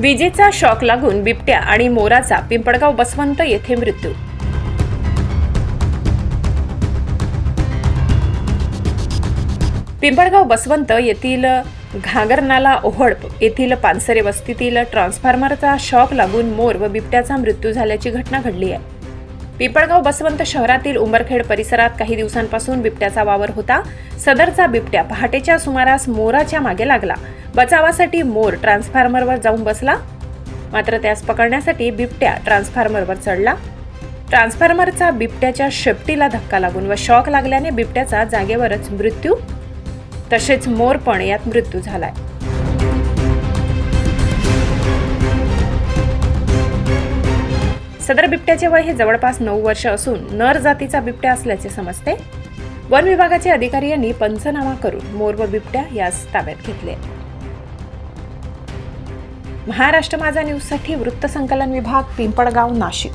विजेचा शॉक लागून बिबट्या आणि मोराचा पिंपळगाव बसवंत येथे मृत्यू. पिंपळगाव बसवंत येथील घागरनाला ओहळप येथील पानसरे वस्तीतील ट्रान्सफॉर्मरचा शॉक लागून मोर व बिबट्याचा मृत्यू झाल्याची घटना घडली आहे. पिंपळगाव बसवंत शहरातील उंबरखेड परिसरात काही दिवसांपासून बिबट्याचा वावर होता. सदरचा बिबट्या पहाटेच्या सुमारास मोराच्या मागे लागला. बचावासाठी मोर ट्रान्सफॉर्मरवर जाऊन बसला. मात्र त्यास पकडण्यासाठी बिबट्या ट्रान्सफॉर्मरवर चढला. ट्रान्सफॉर्मरचा बिबट्याच्या शेपटीला धक्का लागून व शॉक लागल्याने बिबट्याचा जागेवरच मृत्यू. तसेच मोर पण यात मृत्यू झालाय. सदर बिबट्याचे वय हे जवळपास नऊ वर्ष असून नर जातीचा बिबट्या असल्याचे समजते. वन विभागाचे अधिकारी यांनी पंचनामा करून मोर व बिबट्या यास ताब्यात घेतले. महाराष्ट्र माझा न्यूजसाठी वृत्तसंकलन विभाग पिंपळगाव नाशिक.